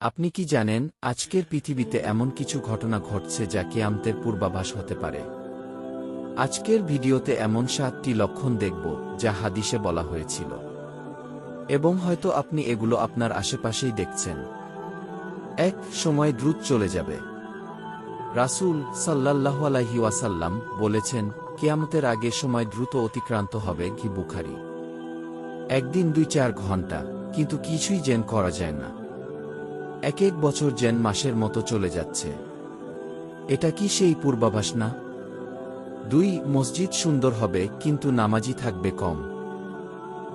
আপনি কি জানেন, আজকের পৃথিবীতে এমন কিছু ঘটনা ঘটছে যা কিয়ামতের পূর্বাভাস হতে পারে? আজকের ভিডিওতে এমন সাতটি লক্ষণ দেখব, যা হাদিসে বলা হয়েছিল। এবং হয়তো আপনি এগুলো আপনার আশেপাশেই দেখছেন। এক, সময় দ্রুত চলে যাবে। রাসূল সাল্লাল্লাহু আলাহি ওয়াসাল্লাম বলেছেন, কেয়ামতের আগে সময় দ্রুত অতিক্রান্ত হবে কি বুখারি। একদিন দুই চার ঘণ্টা, কিন্তু কিছুই জেন করা যায় না। এক এক বছর যেন মাসের মতো চলে যাচ্ছে। এটা কি সেই পূর্বাভাস না? দুই, মসজিদ সুন্দর হবে, কিন্তু নামাজি থাকবে কম।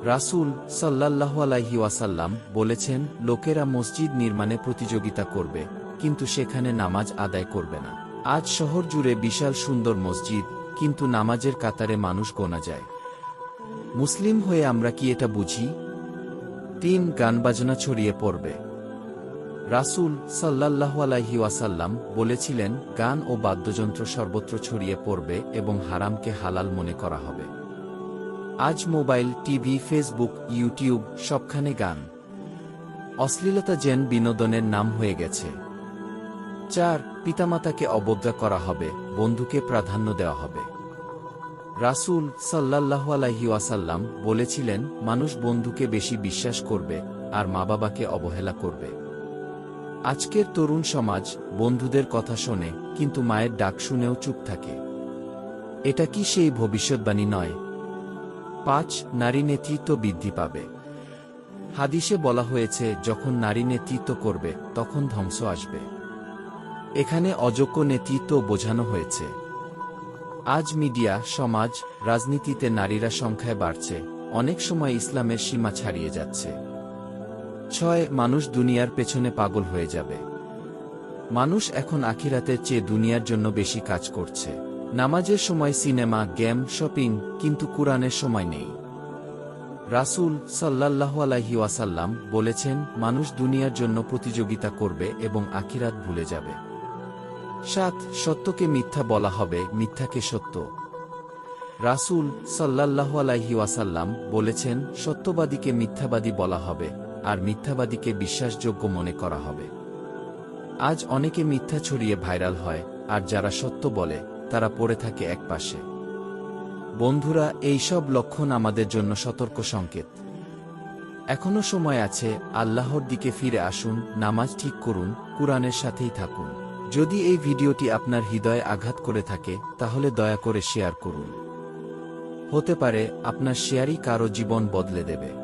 রাসূল সাল্লাল্লাহু আলাইহি ওয়াসাল্লাম বলেছেন, লোকেরা মসজিদ নির্মাণে প্রতিযোগিতা করবে, কিন্তু সেখানে নামাজ আদায় করবে না। আজ শহর জুড়ে বিশাল সুন্দর মসজিদ, কিন্তু নামাজের কাতারে মানুষ গোনা যায়। মুসলিম হয়ে আমরা কি এটা বুঝি? তিন, গান বাজনা ছড়িয়ে পড়বে। রাসূল সাল্লাল্লাহু আলাইহি ওয়াসাল্লাম বলেছিলেন, গান ও বাদ্যযন্ত্র সর্বত্র ছড়িয়ে পড়বে এবং হারামকে হালাল মনে করা হবে। আজ মোবাইল, টিভি, ফেসবুক, ইউটিউব সবখানে গান। অশ্লীলতা যেন বিনোদনের নাম হয়ে গেছে। চার, পিতামাতাকে অবজ্ঞা করা হবে, বন্ধুকে প্রাধান্য দেওয়া হবে। রাসূল সাল্লাল্লাহু আলাইহি ওয়াসাল্লাম বলেছিলেন, মানুষ বন্ধুকে বেশি বিশ্বাস করবে আর মা বাবাকে অবহেলা করবে। আজকের তরুণ সমাজ বন্ধুদের কথা শোনে, কিন্তু মায়ের ডাক শুনেও চুপ থাকে। এটা কি সেই ভবিষ্যৎবাণী নয়? পাঁচ, নারী নেতৃত্ব বৃদ্ধি পাবে। হাদিসে বলা হয়েছে, যখন নারী নেতৃত্ব করবে, তখন ধ্বংস আসবে। এখানে অযোগ্য নেতৃত্ব বোঝানো হয়েছে। আজ মিডিয়া, সমাজ, রাজনীতিতে নারীরা সংখ্যায় বাড়ছে, অনেক সময় ইসলামের সীমা ছাড়িয়ে যাচ্ছে। ছয় মানুষ দুনিয়ার পেছনে পাগল হয়ে যাবে। মানুষ এখন আখিরাতের চেয়ে দুনিয়ার জন্য বেশি কাজ করছে। নামাজের সময় সিনেমা, গেম, শপিং, কিন্তু কুরআনের সময় নেই। রাসূল সাল্লাল্লাহু আলাইহি ওয়াসাল্লাম বলেছেন, মানুষ দুনিয়ার জন্য প্রতিযোগিতা করবে এবং আখিরাত ভুলে যাবে। সাত, সত্যকে মিথ্যা বলা হবে, মিথ্যাকে সত্য। রাসূল সাল্লাল্লাহু আলাইহি ওয়াসাল্লাম বলেছেন, সত্যবাদীকে মিথ্যাবাদী বলা হবে। আর মিথ্যাবাদীকে বিশ্বাসযোগ্য মনে করা হবে। আজ অনেকে মিথ্যা ছড়িয়ে ভাইরাল হয়, আর যারা সত্য বলে, তারা পড়ে থাকে একপাশে বন্ধুরা, এই সব লক্ষণ আমাদের জন্য সতর্ক সংকেত। এখনও সময় আছে, আল্লাহর দিকে ফিরে আসুন, নামাজ ঠিক করুন, কুরআনের সাথেই থাকুন। যদি এই ভিডিওটি আপনার হৃদয়ে আঘাত করে থাকে, তাহলে দয়া করে শেয়ার করুন। হতে পারে, আপনার শেয়ারই কারও জীবন বদলে দেবে।